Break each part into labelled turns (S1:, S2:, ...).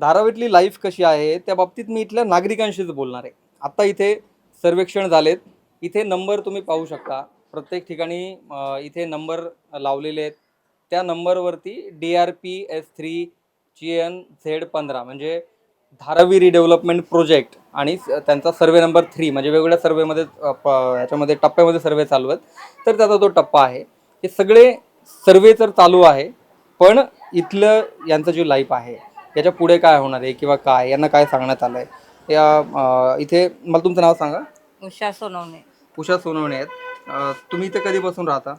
S1: धारावीतली life कशी आहे त्या बाबतीत मी इथल्या नागरिकांशीच बोलणार आहे. आत्ता इथे सर्वेक्षण झालेत. इथे नंबर तुम्ही पाहू शकता. प्रत्येक ठिकाणी इथे नंबर लावलेले आहेत. त्या नंबरवरती D R P S three G N Z पंधरा म्हणजे धारावी रिडेव्हलपमेंट प्रोजेक्ट आणि स- त्यांचा सर्वे नंबर थ्री म्हणजे वेगवेगळ्या सर्वेमध्ये प- याच्यामध्ये टप्प्यामध्ये सर्वे चालू आहेत. तर त्याचा तो टप्पा आहे. हे सगळे सर्वे तर चालू आहे पण इथलं यांचं जे लाईफ आहे याच्यापुढे काय होणार आहे किंवा काय यांना काय सांगण्यात आलं आहे या इथे मला तुमचं नाव सांगा.
S2: उषा सोनवणे.
S1: उषा सोनवणे आहेत. तुम्ही इथे कधीपासून राहता?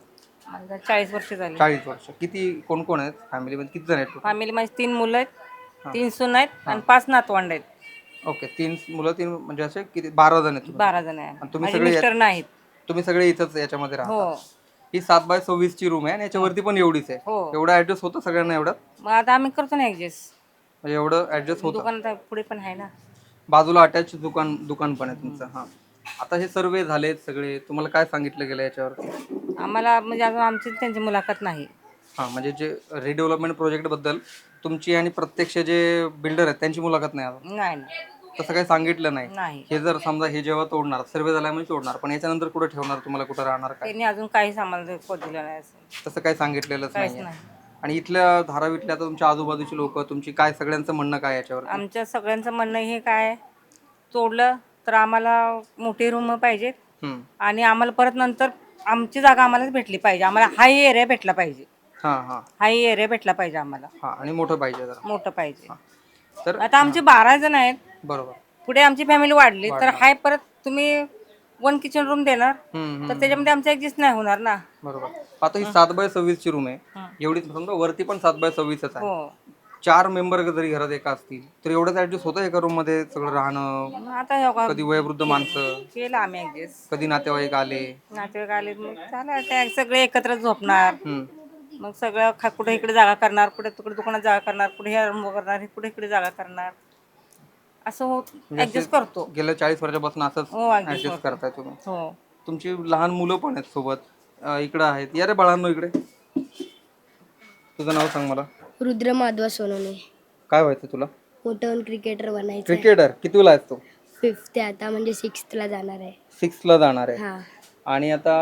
S2: मला चाळीस वर्ष झाली.
S1: चाळीस वर्ष. किती कोण कोण आहेत फॅमिलीमध्ये किती जण आहेत?
S2: फॅमिली माझी तीन मुलं आहेत तीन सून आहेत आणि पाच नातवंड आहेत.
S1: ओके तीन मुलं तीन म्हणजे असे किती बारा जण आहेत.
S2: बारा जण आहे.
S1: आणि तुम्ही सगळे
S2: नाहीत.
S1: तुम्ही सगळे इथंच याच्यामध्ये राहा
S2: हो.
S1: ही सात बाय सव्वीस ची रूम आहे आणि याच्यावरती पण एवढीच आहे. एवढं ऍडजस्ट होतं सगळ्यांना एवढं?
S2: मग आता आम्ही करतो ना ऍडजस्ट
S1: म्हणजे एवढं ऍडजस्ट होतं.
S2: दुकान आता पुढे पण आहे ना.
S1: बाजूला अटॅच दुकान दुकान पण आहे तुमचं हा. आता हे सर्वे झालेत सगळे. तुम्हाला काय सांगितलं गेलं याच्यावर?
S2: आम्हाला म्हणजे अजून आमची त्यांची मुलाखत नाही.
S1: हा म्हणजे जे रिडेव्हलपमेंट प्रोजेक्टबद्दल तुमची आणि प्रत्यक्ष जे बिल्डर आहेत त्यांची मुलाखत नाही अजून
S2: नाही
S1: तसं काही सांगितलं नाही.
S2: नाही.
S1: हे जर समजा हे जेव्हा तोडणार सर्वे झाला म्हणजे तोडणार पण याच्यानंतर कुठे ठेवणार तुम्हाला कुठं राहणार काय?
S2: त्यांनी अजून काहीच आम्हाला रिपोर्ट दिला नाही असं.
S1: तसं काही सांगितलेलंच
S2: काहीच
S1: नाही
S2: नाही.
S1: आणि इथल्या धारावीतल्या आता तुमच्या आजूबाजूची लोक तुमची काय सगळ्यांचं म्हणणं काय याच्यावर?
S2: आमच्या सगळ्यांचं म्हणणं हे काय तोडलं तर आम्हाला मोठी रूम पाहिजेत
S1: हम्म.
S2: आणि आम्हाला परत नंतर आमची जागा आम्हालाच भेटली पाहिजे. आम्हाला हाय एरिया भेटला पाहिजे.
S1: हा हा.
S2: हाय एरिया भेटला पाहिजे आम्हाला.
S1: हा आणि मोठं पाहिजे जरा.
S2: मोठं पाहिजे.
S1: तर
S2: आता आमचे बारा जण आहेत.
S1: बरोबर.
S2: पुढे आमची फॅमिली वाढली तर हाय परत तुम्ही वन किचन रूम देणार.
S1: हम्म, हम्म.
S2: तर त्याच्यामध्ये आमचं ऍडजस्ट नाही होणार ना.
S1: बरोबर. आता ही सात बाय सव्वीस ची रूम आहे.
S2: हं.
S1: एवढीच समजा वरती पण सात बाय सव्वीसच आहे.
S2: हो.
S1: चार मेंबर जरी घरात एका असतील तर एवढंच ऍडजस्ट होतं एका रूममध्ये सगळं राहणं?
S2: मग आता हे बघा,
S1: कधी वयोवृद्ध माणसं?
S2: केलं आम्ही ऍडजस्ट
S1: कधी नातेवाईक आले?
S2: नातेवाईक आले मग ते सगळे एकत्र झोपणार.
S1: हम्म.
S2: मग सगळं खा कुठे इकडे जागा करणार कुठे तिकडे दुकानात जागा करणार कुठे ह्या रूम करणार कुठे इकडे जागा करणार. असं ऍडजस्ट करतो.
S1: गेल्या चाळीस वर्षापासून असंच
S2: हो ऍडजस्ट
S1: ऍडजस्ट करताय तुम्ही.
S2: हो.
S1: तुमची लहान मुलं पण आहेत सोबत. अं, इकडं आहेत. या रे बाळांनो इकडे. तुझं नाव सांग मला.
S3: रुद्र माधवा सोनवणे.
S1: काय व्हायचं तुला?
S3: मोठं क्रिकेटर बनायचं
S1: क्रिकेटर कितीला आहेस तू?
S3: फिफ्थ आता म्हणजे सिक्स्थला जाणार आहे.
S1: सिक्सला जाणार आहे.
S3: हा.
S1: आणि आता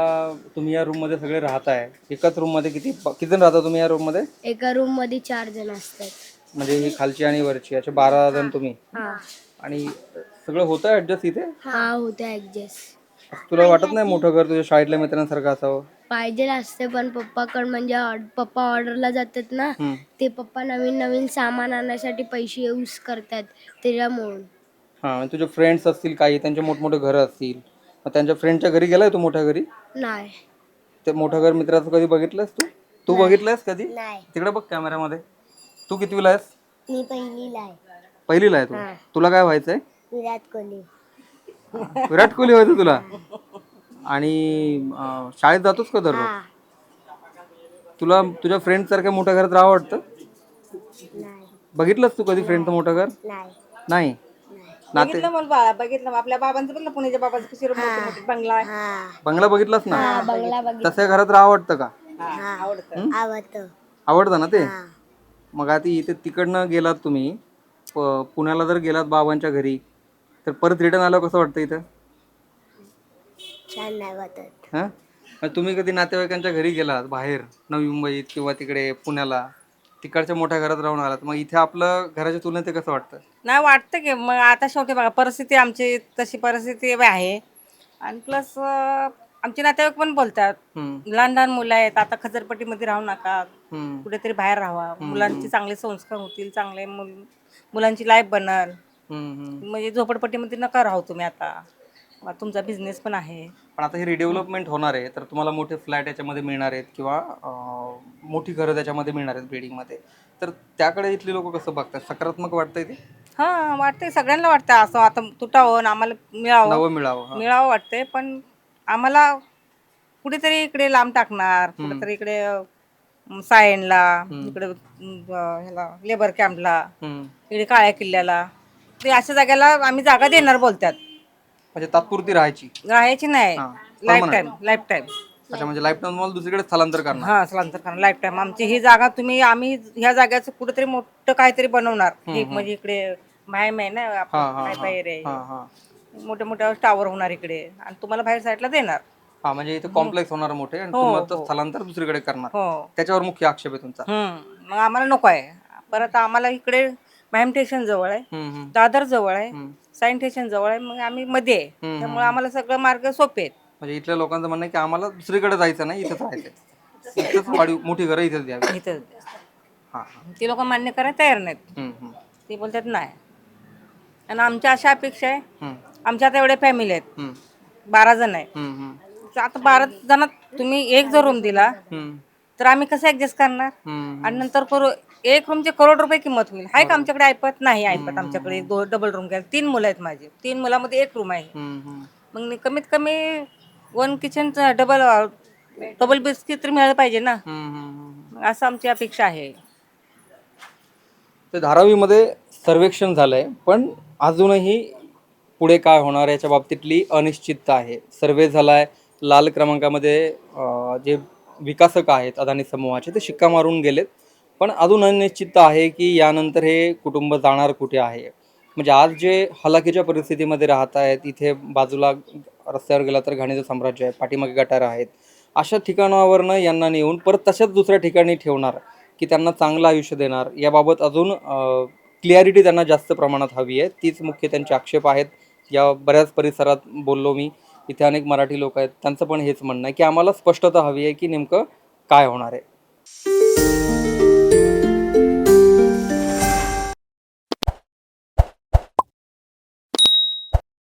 S1: तुम्ही या रूममध्ये सगळे राहताय. एकाच रूममध्ये किती किती जण राहता तुम्ही या रूममध्ये?
S3: एका रूममध्ये चार जण असतात.
S1: म्हणजे ही खालची आणि वरची असे बारा जण तुम्ही.
S3: हा
S1: आणि सगळं होतं ऍडजस्ट इथे?
S3: हा होतं ऍडजस्ट
S1: तुला वाटत नाही मोठं घर तुझ्या शाळेतल्या मित्रांसारखं असावं?
S3: पाहिजे असते पण पप्पाकडं म्हणजे पप्पा ऑर्डरला जातात ना
S1: हम्म.
S3: ते पप्पा नवीन नवीन सामान आणण्यासाठी पैसे यूज करतात त्याच्यामुळं
S1: हा आणि तुझे फ्रेंड्स असतील काही त्यांचे मोठमोठे घरं असतील मग त्यांच्या फ्रेंडच्या घरी गेलाय तू मोठ्या घरी?
S3: नाही.
S1: ते मोठं घर मित्राचं कधी बघितलंयस तू? तू बघितलंयस कधी?
S3: नाही.
S1: तिकडे बघ कॅमेऱ्यामध्ये तू कितवीला आहेस?
S3: मी पहिलीला आहे.
S1: पहिलीला आहे तू. तुला काय व्हायचंय?
S3: विराट कोहली.
S1: विराट कोहली व्हायचं तुला? आणि अं, शाळेत जातोस का दररोज? तुला तुझ्या फ्रेंड सारख्या मोठ्या घरात राहावं वाटतं?
S3: नाही.
S1: बघितलंस तू कधी फ्रेंडचं मोठं घर?
S3: नाही.
S1: नाही? नाते?
S2: बघितलं मला बाळा बघितलं आपल्या बाबांचं पण पुण्याच्या बाबाचं कशी room मोठी मोठी बंगला आहे.
S3: हा.
S1: बंगला बघितलास ना?
S3: बंगला बघ
S1: तसं घरात राहावं वाटतं का?
S2: हा, आवडतं.
S3: आवडतं.
S1: आवडतं ना ते? मग आता इथे तिकडनं गेलात तुम्ही. प- पुण्याला जर गेलात बाबांच्या घरी तर परत रिटर्न आलं कसं वाटतं इथं?
S3: छान नाही वाटत.
S1: हां? मग तुम्ही कधी नातेवाईकांच्या घरी गेलात बाहेर नवी मुंबईत किंवा तिकडे पुण्याला तिकडच्या मोठ्या घरात राहून आलात मग इथे आपलं घराच्या तुलनेत ते कसं वाटतं?
S2: नाही वाटतं की मग आता शेवटी बघा परिस्थिती आमची तशी परिस्थिती आहे. आणि प्लस आमचे नातेवाईक पण बोलतात
S1: हम्म,
S2: लहान लहान मुलं आहेत आता खजरपट्टीमध्ये राहू नका
S1: हम्म,
S2: कुठेतरी बाहेर राहावा. मुलांचे चांगले संस्कार होतील चांगले मुल मुलांची लाईफ बनल.
S1: हम्म, हम्म.
S2: म्हणजे झोपडपट्टीमध्ये नका राहू तुम्ही आता. मग तुमचा बिझनेस पण आहे.
S1: पण आता हे रिडेव्हलपमेंट होणार आहे तर तुम्हाला मोठे फ्लॅट याच्यामध्ये मिळणार आहेत किंवा अं, मोठी घरं त्याच्यामध्ये मिळणार आहेत बिल्डिंगमध्ये तर त्याकडे इथली लोक कसं बघतात? सकारात्मक वाटतंय ते?
S2: हा वाटतंय. सगळ्यांना वाटतं असं. आता तुटावं आणि आम्हाला मिळावं.
S1: नवं मिळावं हा.
S2: मिळावं वाटतंय पण आम्हाला कुठेतरी इकडे लांब टाकणार. कुठेतरी इकडे सायनला इकडे ह्याला लेबर कॅम्पला. इकडे काळ्या किल्ल्याला. ते अशा जागेला आम्ही जागा देणार बोलतात.
S1: म्हणजे तात्पुरती राहायची.
S2: राहायची नाही.
S1: हा.
S2: लाईफ टाईम लाईफ टाईम
S1: अच्छा म्हणजे लाईफ टाईम तुम्हाला दुसरीकडे स्थलांतर करणार.
S2: हा स्थलांतर करा लाईफ टाईम आमची ही जागा तुम्ही आम्ही ह्या जाग्याचं कुठेतरी मोठं काहीतरी बनवणार. ही म्हणजे इकडे माहीम आहे ना
S1: हा,
S2: आपण
S1: हा,
S2: माहीम area
S1: हा.
S2: आहे.
S1: हा
S2: मोठे मोठे टावर होणार इकडे. आणि तुम्हाला बाहेर साईडला देणार.
S1: हा म्हणजे इथे कॉम्प्लेक्स होणार मोठे आणि
S2: हो,
S1: तुम्हाला
S2: हो.
S1: स्थलांतर दुसरीकडे करणार.
S2: हो.
S1: त्याच्यावर मुख्य आक्षेप आहे तुमचा.
S2: हम्म. मग आम्हाला नको आहे. परत आम्हाला इकडे माहीम स्टेशन जवळ आहे.
S1: हम्म, हम्म,
S2: दादर जवळ आहे.
S1: हम्म.
S2: साईन स्टेशन जवळ आहे. मग आम्ही मध्ये आहे.
S1: हम्म,
S2: त्यामुळे आम्हाला सगळं मार्ग सोपे आहेत.
S1: म्हणजे इथल्या लोकांचं म्हणणं आहे की आम्हाला दुसरीकडे जायचं नाही इथंच राहायचंय. इथंच वाढीव मोठी घरं इथेच द्यावी.
S2: इथं
S1: हा हा.
S2: ती लोक मान्य करायला तयार नाहीत.
S1: हम्म, हम्म,
S2: ते बोलतात नाही. आणि आमच्या अशा अपेक्षा आहे.
S1: हम्म,
S2: आमच्या आता एवढ्या फॅमिली आहेत.
S1: हम्म,
S2: बारा जण आहे.
S1: हम्म, हम्म,
S2: तर आता बारा जणात तुम्ही एक जर रूम दिला तर आम्ही कसं ऍडजस्ट करणार. आणि नंतर करू एक रूमचे करोड रुपये किंमत होईल. हाय का आमच्याकडे ऐपत नाही ऐपत आमच्याकडे. दो डबल रूम घ्यायला तीन मुलं आहेत माझी. तीन मुलामध्ये एक रूम आहे. मग नि- कमीत कमी one kitchen double double biscuit तर मिळालं पाहिजे ना. असं आमची अपेक्षा आहे.
S1: तर धारावीमध्ये सर्वेक्षण झालंय पण अजूनही पुढे काय होणार याच्या बाबतीतली अनिश्चितता आहे. सर्वे झालाय लाल क्रमांकामध्ये जे विकासक आहेत अदानी समूहाचे ते शिक्का मारून गेलेत. पण अजून अनिश्चितता आहे की यानंतर हे कुटुंब जाणार कुठे आहे? म्हणजे आज जे हलाखीच्या परिस्थितीमध्ये राहत आहेत इथे बाजूला रस्त्यावर गेला तर घाणीचं साम्राज्य आहे पाठीमागे गटार आहेत. अशा ठिकाणावरनं यांना नेऊन परत तशाच दुसऱ्या ठिकाणी ठेवणार की त्यांना चांगलं आयुष्य देणार याबाबत अजून क्लिअरिटी त्यांना जास्त प्रमाणात हवी आहे. तीच मुख्य त्यांचे आक्षेप आहेत. या बऱ्याच परिसरात बोललो मी. इथे अनेक मराठी लोक आहेत त्यांचं पण हेच म्हणणं आहे की आम्हाला स्पष्टता हवी आहे की नेमकं काय होणार आहे.